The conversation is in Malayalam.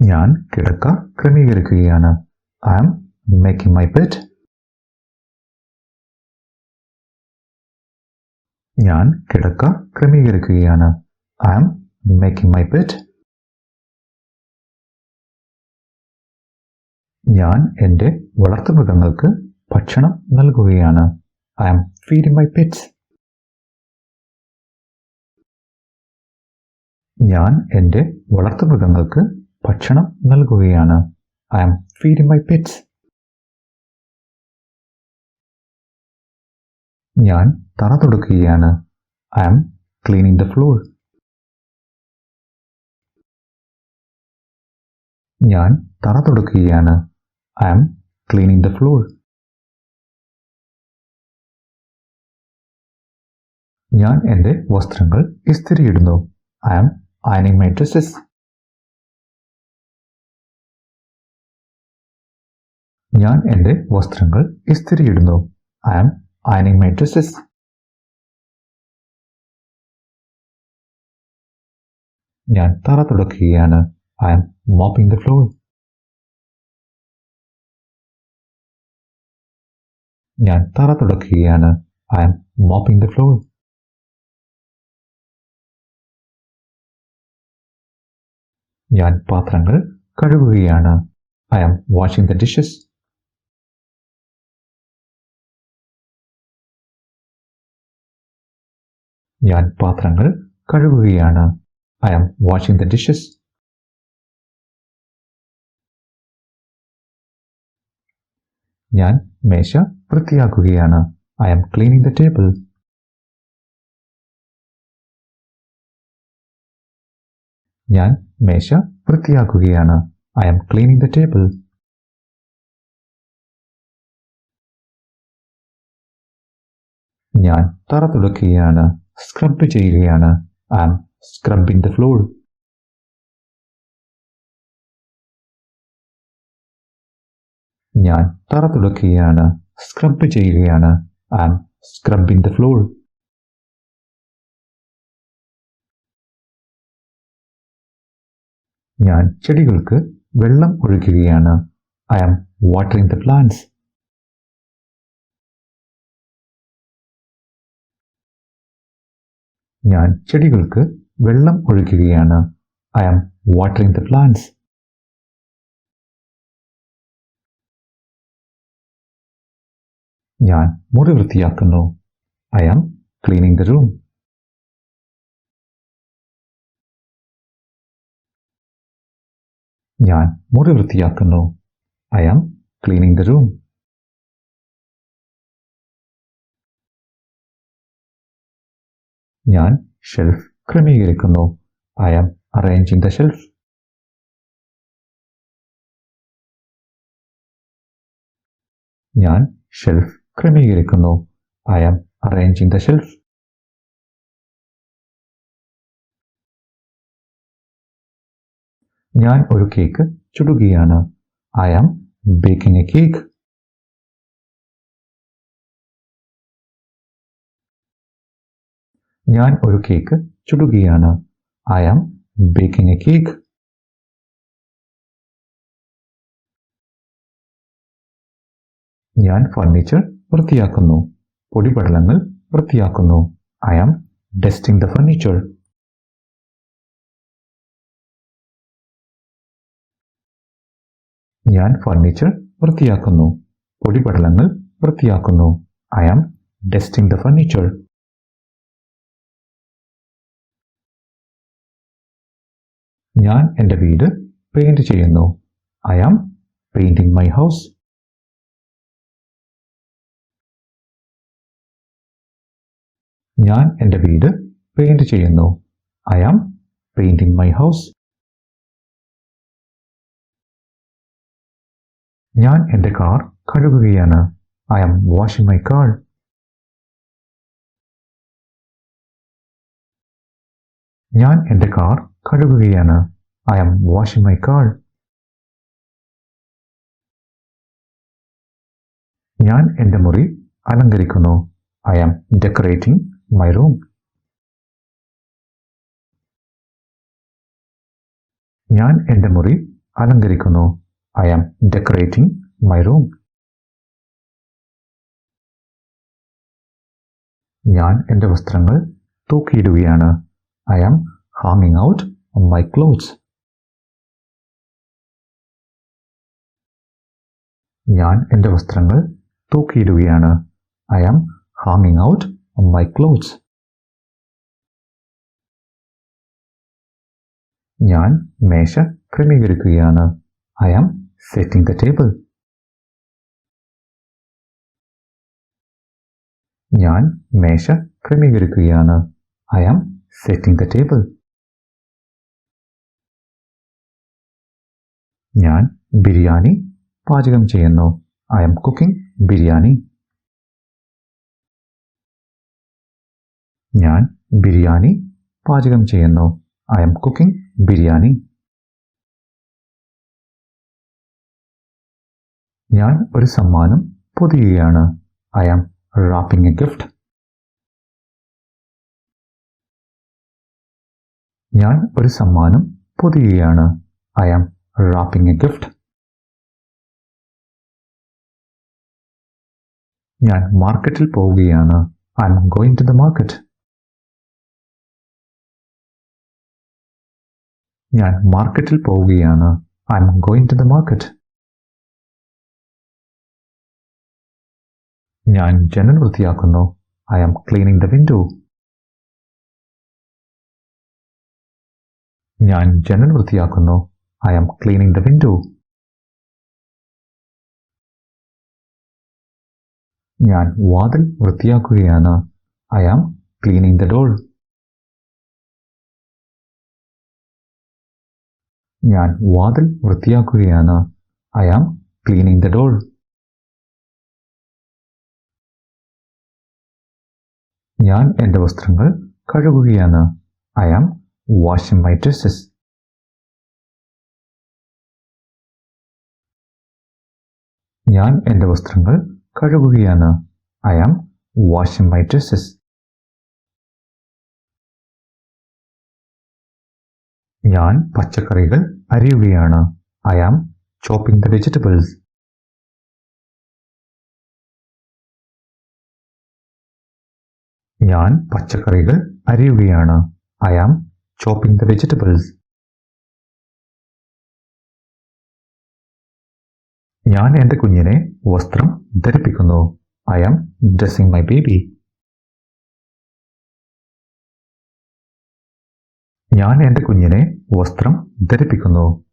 ഞാൻ കിടക്ക ക്രമീകരിക്കുകയാണ്. I am making my bed ഞാൻ കിടക്ക ക്രമീകരിക്കുകയാണ്. I am making my bed ഞാൻ എന്റെ വളർത്തുമൃഗങ്ങൾക്ക് ഭക്ഷണം നൽകുകയാണ്. I am feeding my pets ഞാൻ എന്റെ വളർത്തുമൃഗങ്ങൾക്ക് ഭക്ഷണം നൽകുകയാണ്. I am feeding my pets ഞാൻ തറ തുടക്കുകയാണ് I am cleaning the floor ഞാൻ തറ തുടക്കുകയാണ് I am cleaning the floor ഞാൻ എന്റെ വസ്ത്രങ്ങൾ ഇസ്തിരിയിടുന്നു. ഐ ആം അയണിങ് മൈ ഡ്രസ്സസ് ഞാൻ എന്റെ വസ്ത്രങ്ങൾ ഇസ്തിരിയിടുന്നു. ഐ ആം ഐനിങ് മൈ ഡ്രസ്സസ് ഞാൻ തറ തുടക്കുകയാണ്. I am mopping the floor ഞാൻ തറ തുടക്കുകയാണ്. I am mopping the floor ഞാൻ പാത്രങ്ങൾ കഴുകുകയാണ്. I am washing the dishes ഞാൻ പാത്രങ്ങൾ കഴുകുകയാണ്. I am washing the dishes ഞാൻ മേശ വൃത്തിയാക്കുകയാണ്. I am cleaning the table ഞാൻ മേശ വൃത്തിയാക്കുകയാണ്. I am cleaning the table ഞാൻ തറ തുടക്കുകയാണ്. സ്ക്രബ് ചെയ്യുകയാണ് I am scrubbing the floor ഞാൻ തറ തുടക്കുകയാണ് സ്ക്രബ് ചെയ്യുകയാണ് I am scrubbing the floor ഞാൻ ചെടികൾക്ക് വെള്ളം ഒഴിക്കുകയാണ്. I am watering the plants ഞാൻ ചെടികൾക്ക് വെള്ളം ഒഴിക്കുകയാണ്. I am watering the plants ഞാൻ മുറി വൃത്തിയാക്കുന്നു. I am cleaning the room ഞാൻ മുറി വൃത്തിയാക്കുന്നു. I am cleaning the room ഞാൻ ഷെൽഫ് ക്രമീകരിക്കുന്നു. I am arranging the shelf ഞാൻ ഷെൽഫ് ക്രമീകരിക്കുന്നു. I am arranging the shelf ഞാൻ ഒരു cake ചുടുകയാണ്. I am baking a cake ഞാൻ ഒരു cake ചുടുകയാണ്. I am baking a cake ഞാൻ ഫർണിച്ചർ വൃത്തിയാക്കുന്നു. പൊടിപടലങ്ങൾ വൃത്തിയാക്കുന്നു. I am dusting the furniture ഞാൻ ഫർണിച്ചർ വൃത്തിയാക്കുന്നു. പൊടിപടലങ്ങൾ വൃത്തിയാക്കുന്നു. I am dusting the furniture ഞാൻ എന്റെ വീട് പെയിന്റ് ചെയ്യുന്നു. I am painting my house ഞാൻ എന്റെ വീട് പെയിന്റ് ചെയ്യുന്നു. I am painting my house ഞാൻ എന്റെ car കഴുകുകയാണ്. I am washing my car ഞാൻ എന്റെ car കഴുകുകയാണ്. I am washing my car ഞാൻ എന്റെ മുറി അലങ്കരിക്കുന്നു. I am decorating my room ഞാൻ എന്റെ മുറി അലങ്കരിക്കുന്നു. I am decorating my room ഞാൻ എന്റെ വസ്ത്രങ്ങൾ തൂക്കിയിടുകയാണ്. ഐ ആം ഹാങ്ങിങ് ഔട്ട് മൈ clothes. ഞാൻ എന്റെ വസ്ത്രങ്ങൾ തൂക്കിയിടുകയാണ്. ഐ ആം ഹാങ്ങിങ് ഔട്ട് മൈ ക്ലോത്ത്സ് ഞാൻ മേശ ക്രമീകരിക്കുകയാണ്. I am setting the table ഞാൻ മേശ ക്രമീകരിക്കുകയാണ്. I am setting the table ഞാൻ ബിരിയാണി പാചകം ചെയ്യുന്നു. I'm cooking biryani. ഞാൻ ബിരിയാണി പാചകം ചെയ്യുന്നു. I'm cooking biryani. ഞാൻ ഒരു സമ്മാനം പൊതിയുകയാണ്. I am wrapping a gift ഞാൻ ഒരു സമ്മാനം പൊതിയുകയാണ്. I am wrapping a gift. ഞാൻ മാർക്കറ്റിൽ പോവുകയാണ്. I'm going to the market ഞാൻ മാർക്കറ്റിൽ പോവുകയാണ്. I'm going to the market ഞാൻ ജനൽ വൃത്തിയാക്കുന്നു. I am cleaning the window ഞാൻ ജനൽ വൃത്തിയാക്കുന്നു. I am cleaning the window. ഞാൻ വാതിൽ വൃത്തിയാക്കുകയാണ്. I am cleaning the door ഞാൻ വാതിൽ വൃത്തിയാക്കുകയാണ്. I am cleaning the door ഞാൻ എന്റെ വസ്ത്രങ്ങൾ കഴുകുകയാണ്. I am washing my dresses ഞാൻ എന്റെ വസ്ത്രങ്ങൾ കഴുകുകയാണ്. I am washing my dresses ഞാൻ പച്ചക്കറികൾ അരിയുകയാണ്. I am chopping the vegetables ഞാൻ പച്ചക്കറികൾ അരിയുകയാണ്. I am chopping the vegetables ഞാൻ എന്റെ കുഞ്ഞിനെ വസ്ത്രം ധരിപ്പിക്കുന്നു. I am dressing my baby ഞാൻ എന്റെ കുഞ്ഞിനെ വസ്ത്രം ധരിപ്പിക്കുന്നു.